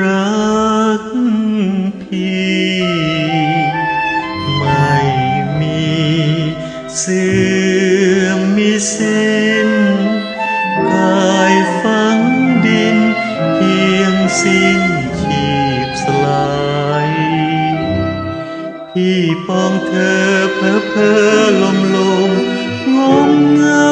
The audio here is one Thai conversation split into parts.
รักพี่ ไม่มีเสื่อมมีสิ้นกายฝังดินเพียงสิ้นขีบสลายพี่ปองเธอเพอเพอลมลมงมงา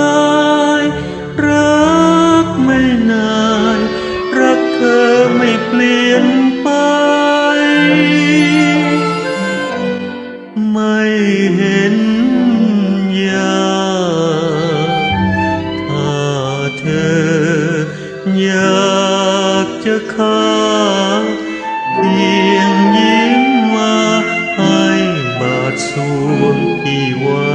อยากจะฆ่าเพียงยิ้มมาให้บาดสวงพี่ไว้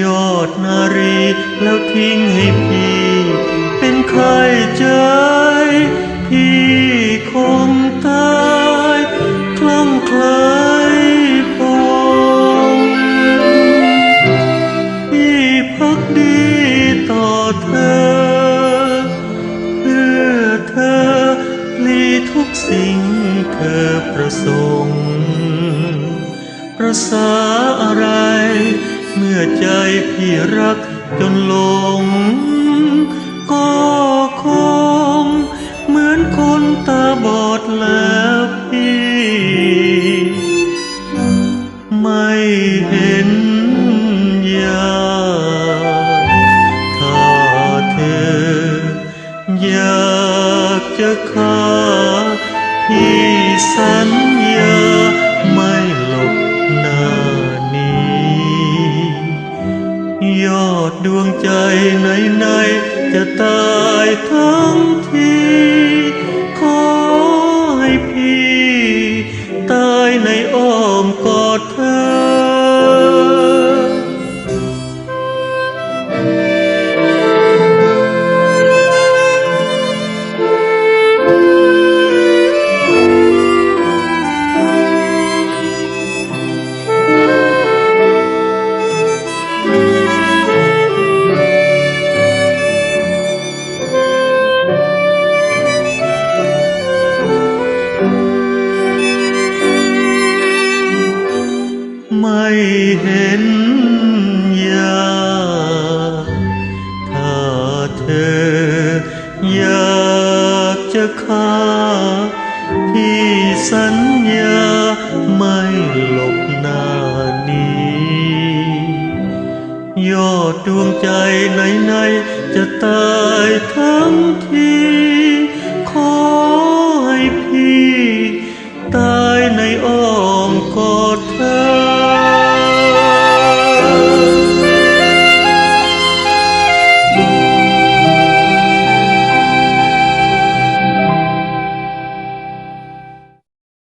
ยอดนารีแล้วทิ้งให้พี่ เป็นใครเจ้า สงค์ประสาอะไร เมื่อใจพี่รักจนหลง ก็คง เหมือนคนตาบอดแล้วพี่ ไม่เห็นยาถ้าเธออยากจะฆ่าพี่สัญ ไหนไหนๆจะตายทั้งที เห็นยาถ้าเธออยากจะฆ่าพี่สัญญาไม่หลบหน้านี้ ยอดดวงใจไหนๆจะตายทั้งทีขอให้พี่ ตายในอ้อมกอด